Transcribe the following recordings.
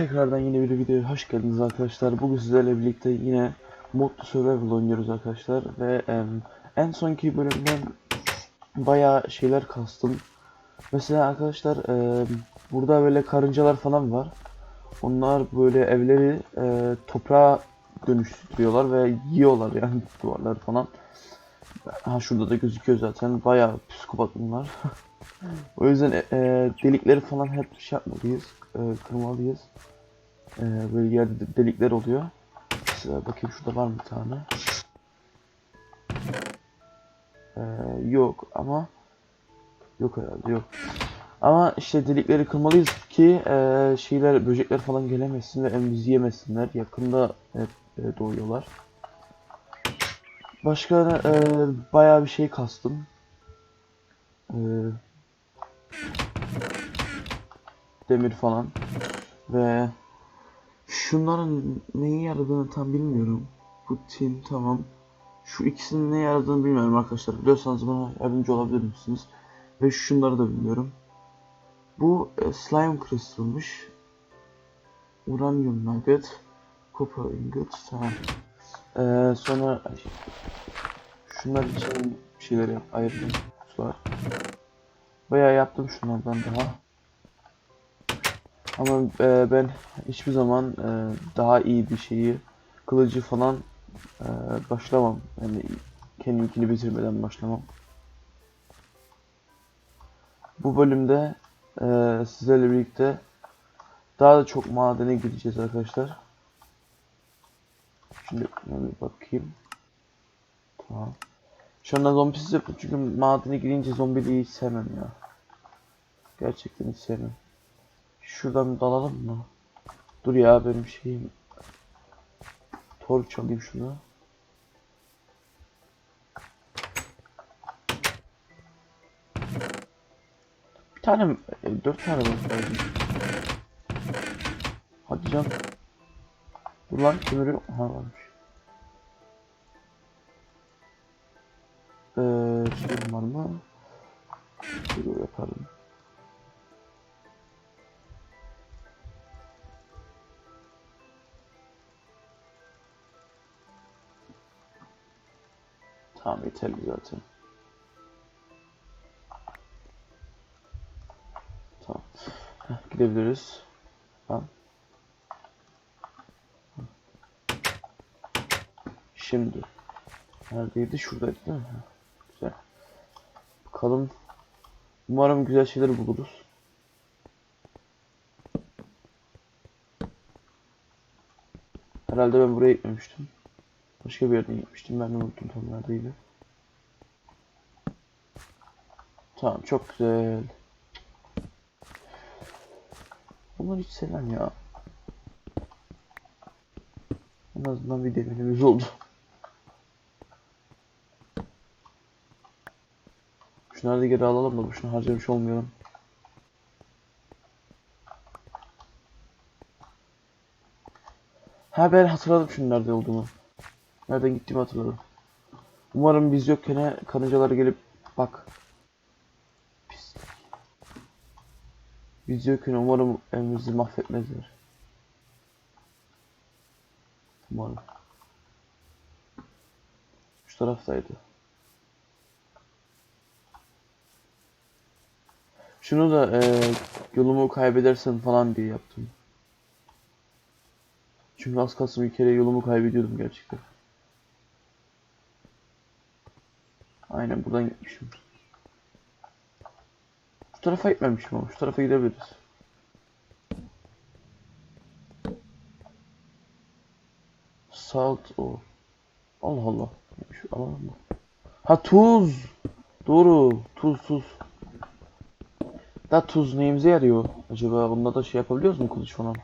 Tekrardan yine bir videoya hoş geldiniz arkadaşlar. Bugün sizlerle birlikte yine Modlu Survival oynuyoruz arkadaşlar. Ve em, en sonki bölümden bayağı şeyler kastım. Mesela arkadaşlar em, burada böyle karıncalar falan var. Onlar böyle evleri e, toprağa dönüştürüyorlar ve yiyorlar yani duvarları falan. Ha şurada da gözüküyor zaten. Bayağı psikopat bunlar. o yüzden e, e, delikleri falan hep şey yapmalıyız. E, kırmalıyız. E, böyle yerde de- delikler oluyor. Mesela bakayım şurada var mı bir tane? E, yok ama yok herhalde yok. Ama işte delikleri kırmalıyız ki e, şeyler böcekler falan gelemesin ve bizi yemesinler. Yakında hep e, doğuyorlar. Başka e, bayağı bir şey kastım. E, demir falan ve şunların neyi yaradığını tam bilmiyorum. Bu tin tamam. Şu ikisinin ne yaradığını bilmiyorum arkadaşlar. Biliyorsanız bana yardımcı olabilir misiniz? Ve şunları da bilmiyorum. Bu e, slime crystal'mış. Uranium nugget. Copper ingot. Tamam. Ee, sonra şunlar için bir şeyler yap. Ayırdım. Kutular. Bayağı yaptım şunlardan daha. Ama e, ben hiçbir zaman e, daha iyi bir şeyi kılıcı falan e, başlamam. Yani kendimkini bitirmeden başlamam. Bu bölümde e, sizlerle birlikte daha da çok madene gideceğiz arkadaşlar. Şimdi bir bakayım. Tamam. Şu anda zombisiz yaptım çünkü madene girince zombiliği hiç sevmem ya. Gerçekten hiç sevmem. Şuradan dalalım mı? Dur ya benim şeyim. Torç alayım şunu. Bir tane mi? E, dört tane var. Hadi can. Dur lan kömürü yok. Ha varmış. Ee, şeyim var mı? Şunu yaparım. Tamam yeterli zaten. Tamam. Heh, gidebiliriz. Tamam. Şimdi. Neredeydi? Şuradaydı değil mi? Güzel. Bakalım. Umarım güzel şeyler buluruz. Herhalde ben buraya gitmemiştim. Başka bir yerden gitmiştim. Ben de unuttum tam neredeydi. Tamam çok güzel. Bunları hiç sevmem ya. En azından bir demirimiz oldu. Şunları da geri alalım da boşuna harcamış olmayalım. Ha ben hatırladım şunun nerede olduğunu. Nereden gittiğimi hatırladım. Umarım biz yokken karıncalar gelip bak. Pis. Biz yokken umarım evimizi mahvetmezler. Umarım. Şu taraftaydı. Şunu da eee yolumu kaybedersem falan diye yaptım. Çünkü az kalsın bir kere yolumu kaybediyordum gerçekten. Aynen buradan gitmişim. Şu tarafa gitmemişim ama şu tarafa gidebiliriz. Salt o. Allah Allah. Şu alalım mı? Ha tuz. Doğru. Tuz tuz. Da tuz neyimize yarıyor? Acaba bunda da şey yapabiliyoruz mu kılıç falan?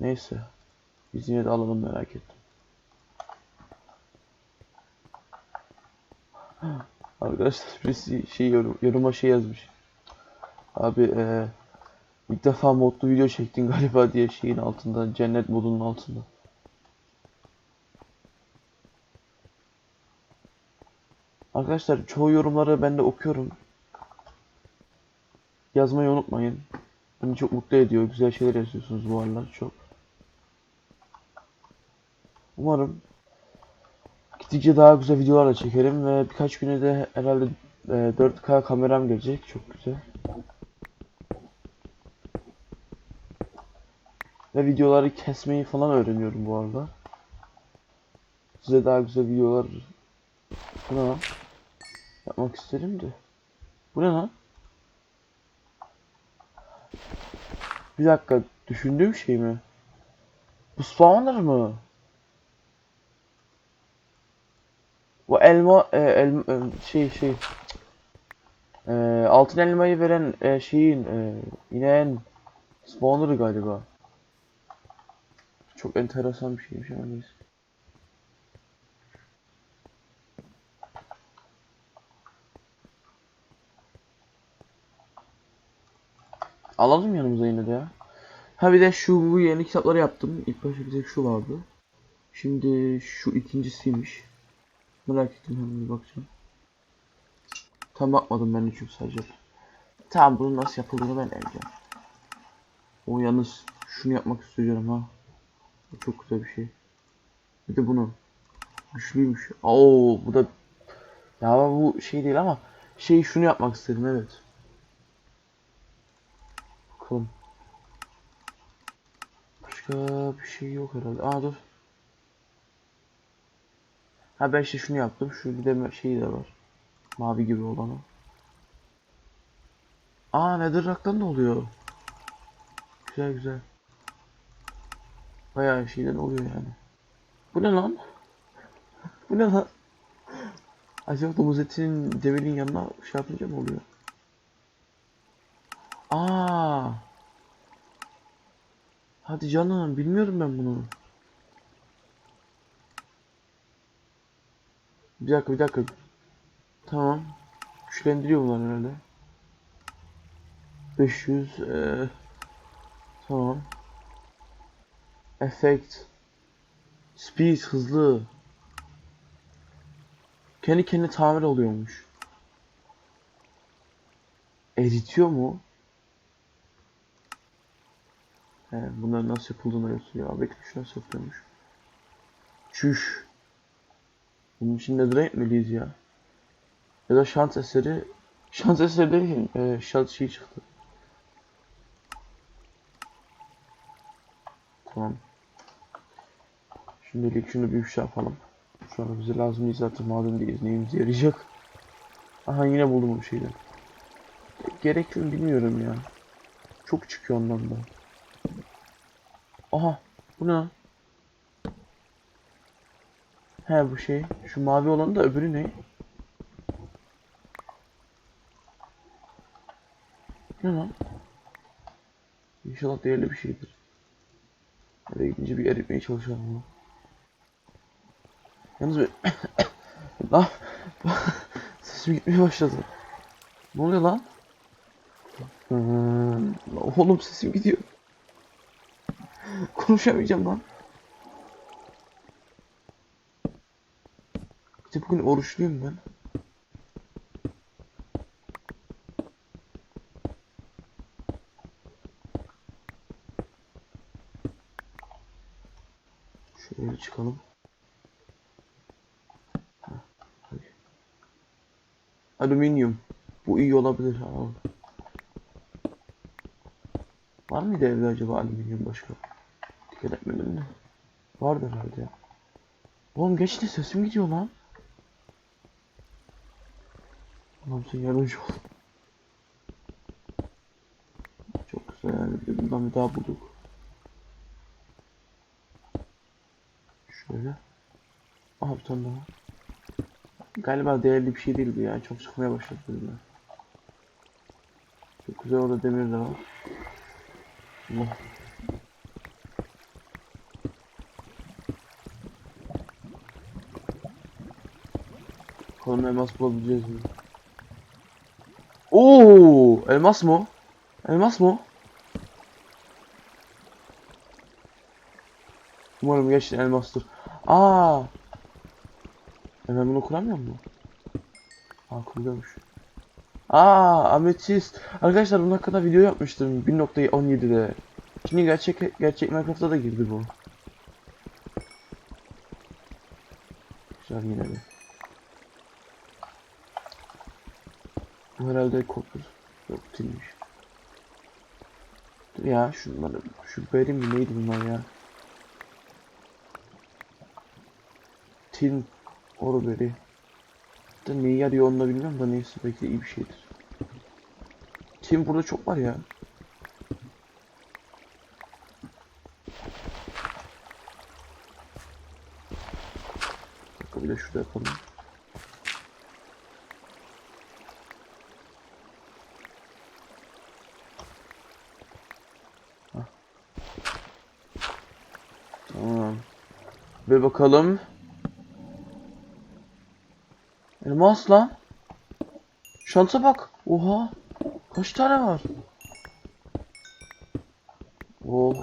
Neyse. Biz yine de alalım merak ettim. Arkadaşlar birisi şey yorum, yoruma şey yazmış. Abi eee ilk defa modlu video çektin galiba diye şeyin altında cennet modunun altında. Arkadaşlar çoğu yorumları ben de okuyorum. Yazmayı unutmayın. Beni çok mutlu ediyor. Güzel şeyler yazıyorsunuz bu aralar çok. Umarım gittikçe daha güzel videolar da çekerim ve birkaç güne de herhalde e, 4K kameram gelecek. Çok güzel. Ve videoları kesmeyi falan öğreniyorum bu arada. Size daha güzel videolar Bu ne lan? yapmak isterim de. Bu ne lan? Bir dakika, düşündüğüm şey mi? Bu spawner mı? Bu elma, e, elma e, şey şey. E, altın elmayı veren e, şeyin e, ineğin spawner'ı galiba. Çok enteresan bir şeymiş ama neyse. Alalım yanımıza yine de ya. Ha bir de şu bu yeni kitapları yaptım. İlk başta bir tek şu vardı. Şimdi şu ikincisiymiş. Merak ettim hemen bir bakacağım. Tam bakmadım ben çünkü sadece. Tamam bunun nasıl yapıldığını ben deneyeceğim. O yalnız şunu yapmak istiyorum ha. Bu çok güzel bir şey. Bir de bunu. Güçlüymüş. Oo bu da ya bu şey değil ama şey şunu yapmak istedim evet. Bakalım. Başka bir şey yok herhalde. Aa dur. Ha ben işte şunu yaptım. Şu bir de şey de var. Mavi gibi olanı. Aa Netherrack'tan da oluyor. Güzel güzel. Bayağı şeyden oluyor yani. Bu ne lan? Bu ne lan? Acaba domuz etinin devenin yanına şey yapınca mı oluyor? Aa. Hadi canım bilmiyorum ben bunu. Bir dakika bir dakika. Tamam. Güçlendiriyor bunlar herhalde. 500 eee Tamam. Effect. Speed hızlı. Kendi kendine tamir oluyormuş. Eritiyor mu? He, bunlar nasıl yapıldığını gösteriyor. Abi şu nasıl yapıyormuş. Çüş. Bunun için nedir etmeliyiz ya? Ya da şans eseri şans eseri değil, e, şans şey çıktı. Tamam. Şimdilik şunu bir şey yapalım. Şu an bize lazım değil zaten maden değiliz. Neyimize yarayacak? Aha yine buldum bir şeyler. Gerek mi bilmiyorum ya. Çok çıkıyor ondan da. Aha bu ne? lan? He bu şey. Şu mavi olan da öbürü ne? Ne lan? İnşallah değerli bir şeydir. Eve gidince bir eritmeye çalışalım bunu. Yalnız bir... lan sesim gitmeye başladı. Ne oluyor lan? Hmm, oğlum sesim gidiyor. Konuşamayacağım lan. İşte bugün oruçluyum ben. Şöyle çıkalım. Alüminyum. Bu iyi olabilir. Alalım. Var mıydı evde acaba alüminyum başka? Dikkat etmedim mi? Vardır herhalde ya. Oğlum geç de sesim gidiyor lan. Allah'ım sen yardımcı ol. Çok güzel bundan bir daha bulduk. Şöyle. Aha bir tane daha. Galiba değerli bir şey değil bu ya. Çok çıkmaya başladı bunlar. Çok güzel orada demir de var. Allah. Bakalım elmas bulabileceğiz mi? Oo, elmas mı? Elmas mı? Umarım gerçekten elmastır. Aa. E ben bunu kuramıyor mu? Aa kuruyormuş. Aa ametist. Arkadaşlar bunun hakkında video yapmıştım 1.17'de. Şimdi gerçek gerçek Minecraft'ta da girdi bu. Güzel yine de. Herhalde kopuz. Yok değilmiş. Ya şunları şu benim mi neydi bunlar ya? Tin Orberi. Da neyi yarıyor onu da bilmiyorum da neyse belki iyi bir şeydir. Tin burada çok var ya. Bir dakika bir de şurada yapalım. Hah. Tamam. Ve bakalım. Elmas lan. Şansa bak. Oha. Kaç tane var? Oh.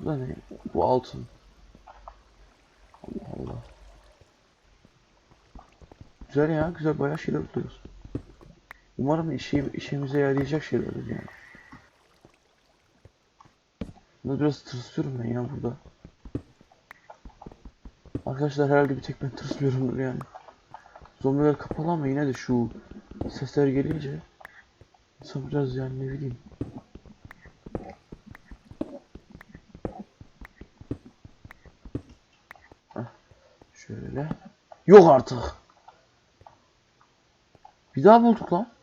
Bu da ne? Bu altın. Allah Allah. Güzel ya, güzel bayağı şeyler buluyoruz. Umarım işe, işimize yarayacak şeylerdir yani. Bunu biraz tırsıyorum ben ya burada. Arkadaşlar herhalde bir tek ben tırsmıyorumdur yani. Zombiler kapalı ama yine de şu sesler gelince insan biraz yani ne bileyim. Şöyle. Yok artık. Bir daha bulduk lan.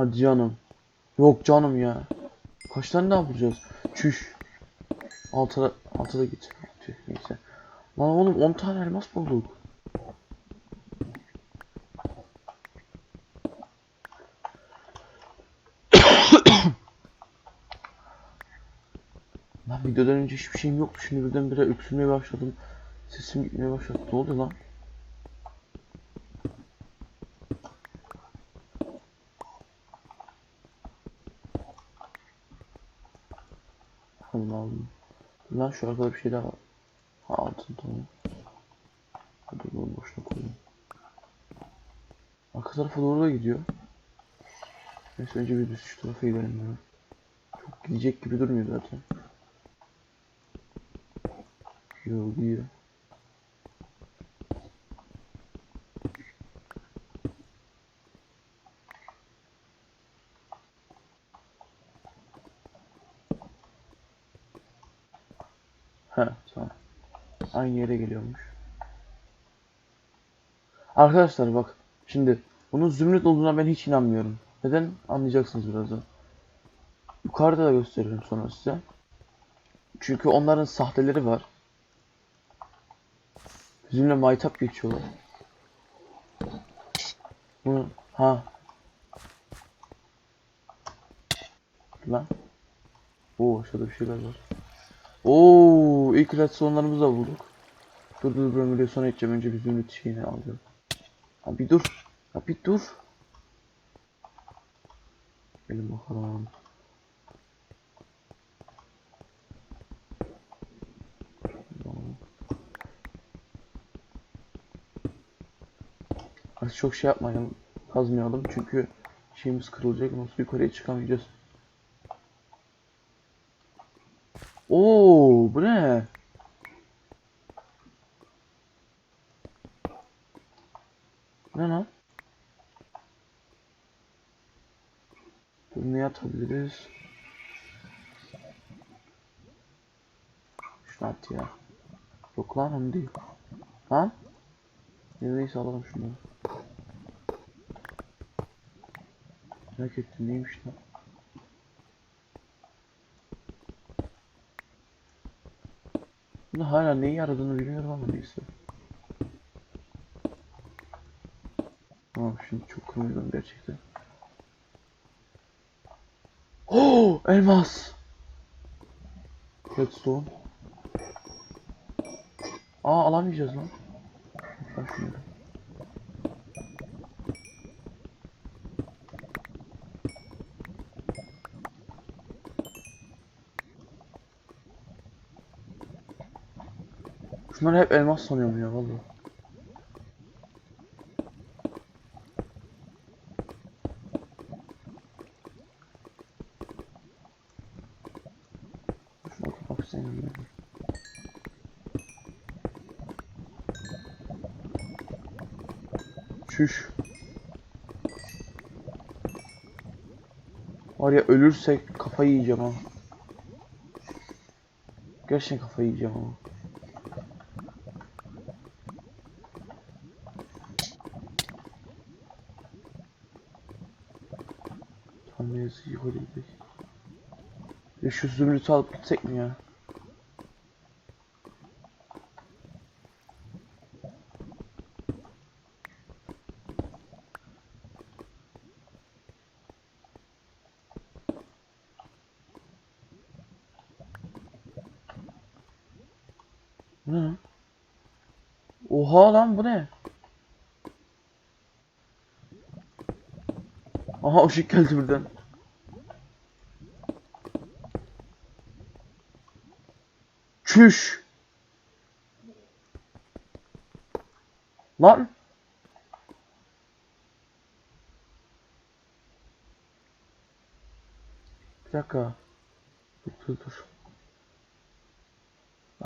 Hadi canım. Yok canım ya. Kaç tane daha bulacağız? Çüş. Altıda, altıda git. Tüh, neyse. Lan oğlum 10 tane elmas bulduk. Lan videodan önce hiçbir şeyim yoktu. Şimdi birdenbire öksürmeye başladım. Sesim gitmeye başladı. Ne oldu lan? Allah'ım. Lan şu arkada bir şey daha altın tamam. Hadi bunu boşuna koyayım. Arka tarafa doğru da gidiyor. Neyse önce bir düz şu tarafa gidelim ya. Çok gidecek gibi durmuyor zaten. Yo gidiyor. He tamam. Aynı yere geliyormuş. Arkadaşlar bak şimdi bunun zümrüt olduğuna ben hiç inanmıyorum. Neden? Anlayacaksınız birazdan. Yukarıda da gösteririm sonra size. Çünkü onların sahteleri var. Bizimle maytap geçiyorlar. Bunu ha. Lan. Oo aşağıda bir şeyler var. Oo ilk redstone'larımızı da bulduk. Dur dur ben böyle sonra edeceğim. Önce bir zümrüt şeyini alacağım. Ha bir dur. Ha bir dur. Gelin bakalım. Artık çok şey yapmayalım. Kazmayalım çünkü şeyimiz kırılacak. Nasıl yukarıya çıkamayacağız. Tamam şimdi çok kırmızıydım gerçekten. Oh, elmas. Redstone. Aa alamayacağız lan. Bak şimdi. Şunları hep elmas sanıyorum ya vallahi. Çüş. Var ya ölürsek kafayı yiyeceğim ha. Gerçekten kafayı yiyeceğim ama. Tam ne yazık yukarı gidelim. Ya şu zümrütü alıp gitsek mi ya? Bu ne lan? Oha lan bu ne? Aha ışık geldi birden. Çüş. Lan. Bir dakika. Dur dur dur.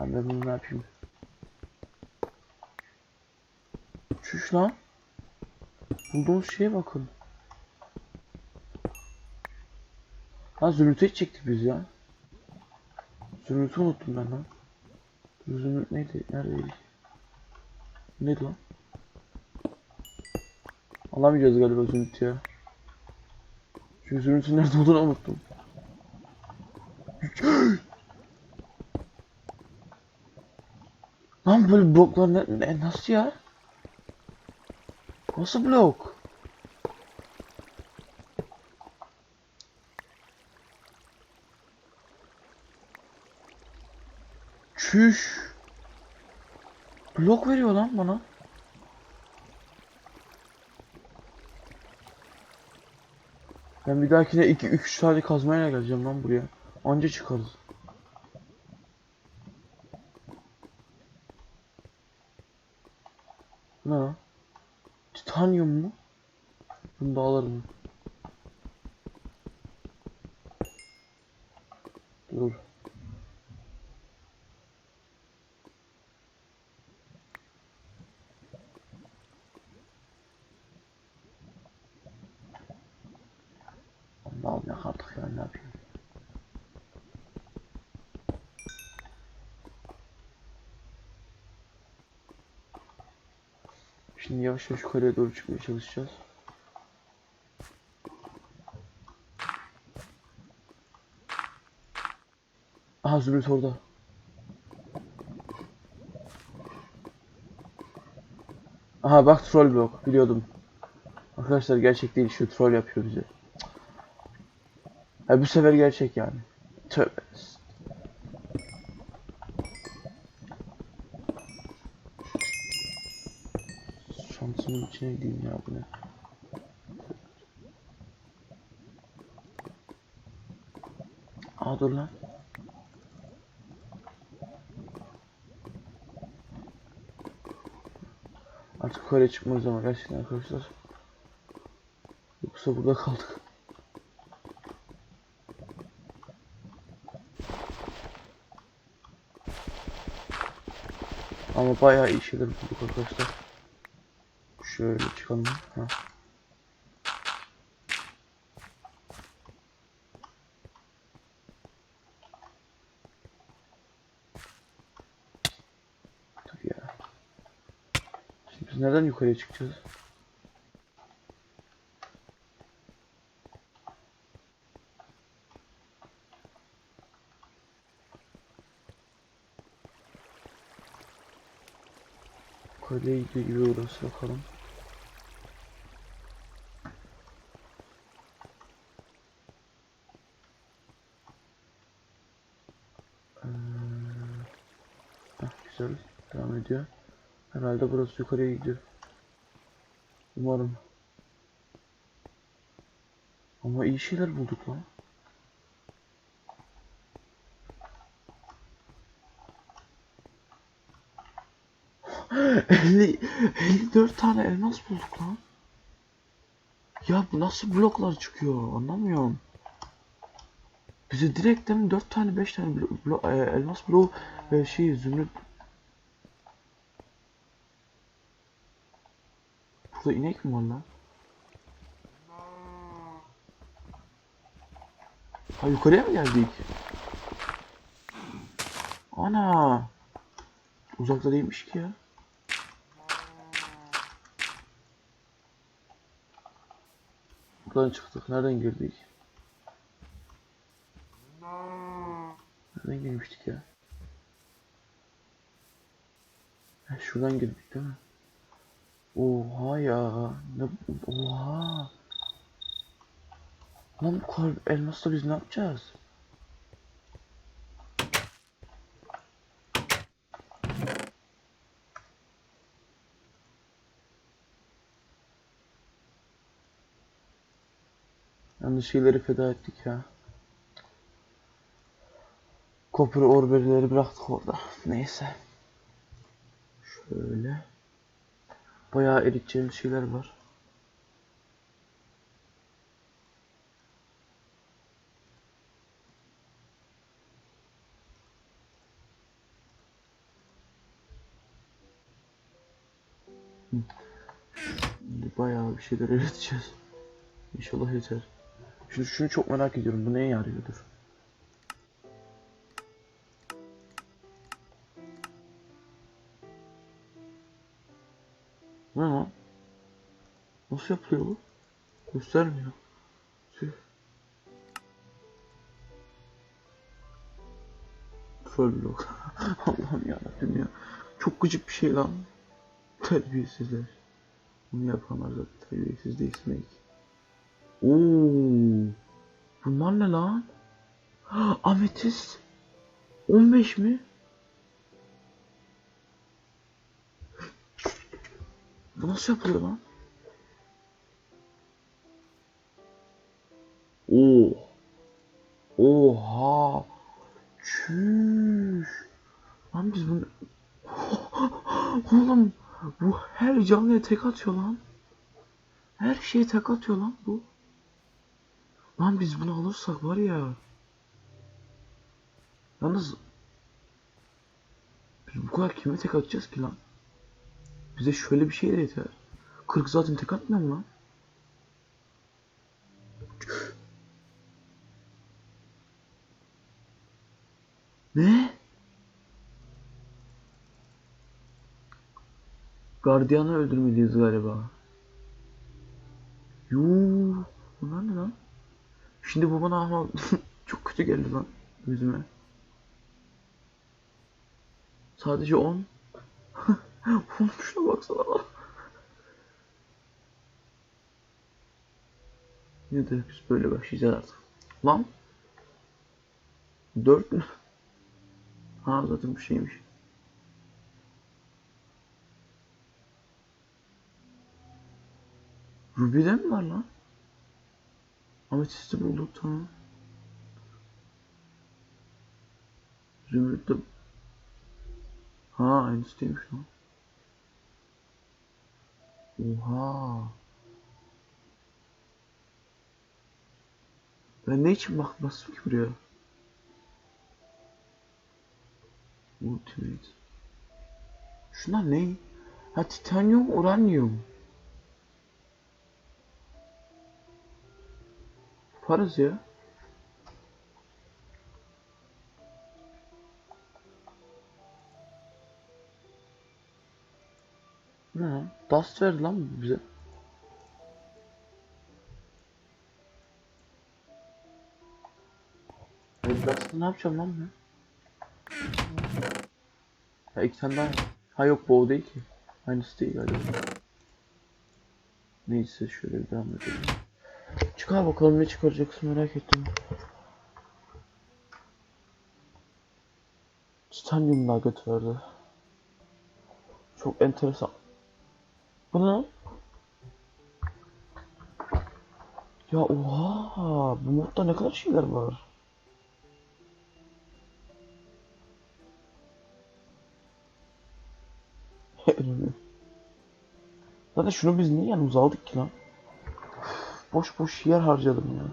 Ben de bunu ne yapayım? Çüş lan. Bulduğumuz şeye bakın. Ha zümrütü çektik biz ya. Zümrütü unuttum ben lan. Zümrüt neydi? Neredeydi? Neydi lan? Alamayacağız galiba zümrütü ya. Çünkü zümrütün nerede olduğunu unuttum. Lan böyle bloklar ne, ne- nasıl ya? Nasıl blok? Çüş. Blok veriyor lan bana. Ben bir dahakine 2 3 tane kazmayla geleceğim lan buraya. Anca çıkarız. Ne? Titanyum mu? Bunu da alırım. Dur. Allah'ım ya artık ya ne yapayım? Şimdi yavaş yavaş yukarıya doğru çıkmaya çalışacağız. Aha Zümrüt orada. Aha bak troll blok biliyordum. Arkadaşlar gerçek değil şu troll yapıyor bize. Ha bu sefer gerçek yani. Tövbe. Şansımın içine gideyim ya bu ne? Aa dur lan. Artık yukarıya çıkmamız ama gerçekten arkadaşlar. Yoksa burada kaldık. Ama bayağı iyi şeyler bulduk arkadaşlar. Şöyle çıkalım. Ha. Biz nereden yukarıya çıkacağız? Yukarıya gidiyor gibi orası bakalım. Ee, heh, güzel devam ediyor. Herhalde burası yukarıya gidiyor. Umarım. Ama iyi şeyler bulduk lan. 50, 54 tane elmas bulduk lan. Ya bu nasıl bloklar çıkıyor anlamıyorum. Bize direkten 4 tane 5 tane blo- blo- e, elmas bloğu şey zümrüt. Burada inek mi var lan? Ha yukarıya mı geldik? Ana! Uzakta değilmiş ki ya. Buradan çıktık. Nereden girdik? Nereden girmiştik ya? Ha, şuradan girdik değil mi? Oha ya. Ne, oha. Lan bu kadar elmasla biz ne yapacağız? Yanlış şeyleri feda ettik ya. Copper orberileri bıraktık orada. Neyse. Şöyle. Bayağı eriteceğimiz şeyler var. Şimdi Bayağı bir şeyler eriteceğiz. İnşallah yeter. Şunu, şunu çok merak ediyorum. Bu neye yarıyordur? Ne lan? Nasıl yapılıyor bu? Göstermiyor. Tüh. Full blok. Allah'ım yarabbim ya. Çok gıcık bir şey lan. Terbiyesizler. Bunu yapanlar zaten terbiyesiz değilsin ki. Oo. Bunlar ne lan? Ametist. 15 mi? Bu nasıl yapılıyor lan? Oo. Oha. Çüş. Lan biz bunu... Oğlum bu her canlıya tek atıyor lan. Her şeye tek atıyor lan bu. Lan biz bunu alırsak var ya. Yalnız biz bu kadar kime tek atacağız ki lan? Bize şöyle bir şey de yeter. 40 zaten tek atmıyor mu lan? Ne? Gardiyanı öldürmeliyiz galiba. Yuuu. Bunlar ne lan? Şimdi bu bana ama çok kötü geldi lan yüzüme. Sadece 10. Oğlum şuna baksana lan. De biz böyle başlayacağız artık. Lan. 4 mü? Ha zaten bir şeymiş. Ruby'de mi var lan? Ametisti bulduk tamam. Zümrüt de... Ha aynısı değilmiş lan. Oha. Ben ne için bak bastım ki buraya? Ultimate. Şunlar ne? Ha titanyum, uranyum. Yaparız ya. Dust verdi lan bize. Dust'ı ne yapacağım lan ben? Ha iki tane daha. Ha yok bu o değil ki. Aynısı değil galiba. Neyse şöyle bir devam edelim. Çıkar bakalım ne çıkaracaksın merak ettim. Titanium nugget verdi. Çok enteresan. Bu ne? Ya oha bu modda ne kadar şeyler var. Zaten şunu biz niye yanımıza aldık ki lan? Boş boş yer harcadım ya.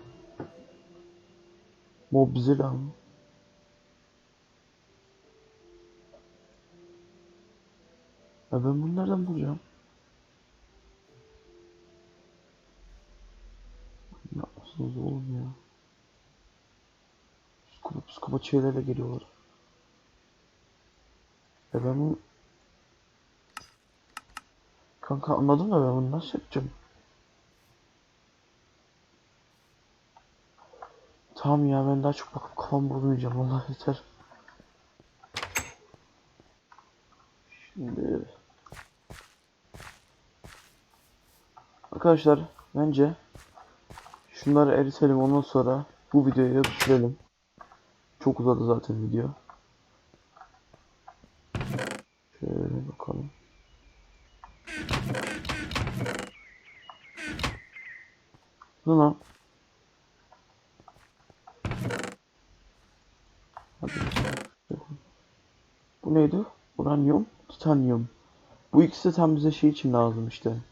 Mobzilla mı? Ya ben bunu nereden bulacağım? Ne yapıyorsunuz oğlum ya? Psikopat psikopat şeylerle geliyorlar. Ya ben bunu... Kanka anladın da ben bunu nasıl yapacağım? Tamam ya ben daha çok bakıp kafam bozmayacağım Allah yeter. Şimdi Arkadaşlar bence şunları eritelim ondan sonra bu videoyu bitirelim. Çok uzadı zaten video. Şöyle bakalım. Ne lan? Bakalım. Bu neydi? Uranyum, titanyum. Bu ikisi tam bize şey için lazım işte.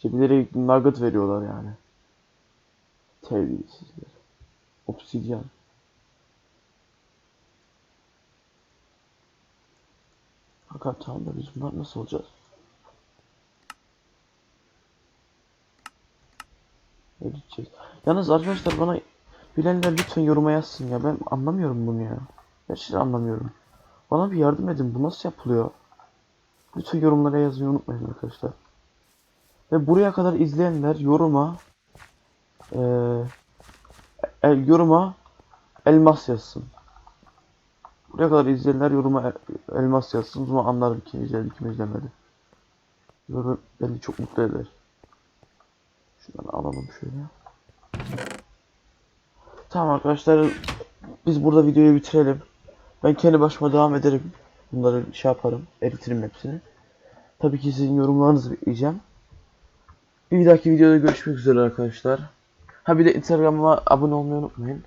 İşte bilerek nugget veriyorlar yani. Terbiyesizler. Obsidyen. Fakat tamam da biz bunlar nasıl olacağız? Ne diyeceğiz? Yalnız arkadaşlar bana bilenler lütfen yoruma yazsın ya. Ben anlamıyorum bunu ya. Gerçekten anlamıyorum. Bana bir yardım edin. Bu nasıl yapılıyor? Lütfen yorumlara yazmayı unutmayın arkadaşlar. Ve buraya kadar izleyenler yoruma eee el, yoruma elmas yazsın. Buraya kadar izleyenler yoruma el- elmas yazsın. Zaman anlarım kim izledi kim izlemedi. Yorum beni çok mutlu eder. Şunları alalım şöyle. Tamam arkadaşlar biz burada videoyu bitirelim. Ben kendi başıma devam ederim. Bunları şey yaparım. Eritirim hepsini. Tabii ki sizin yorumlarınızı bekleyeceğim. Bir dahaki videoda görüşmek üzere arkadaşlar. Ha bir de Instagram'a abone olmayı unutmayın.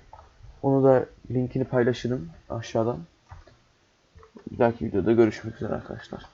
Onu da linkini paylaşırım aşağıdan. Bir dahaki videoda görüşmek üzere arkadaşlar.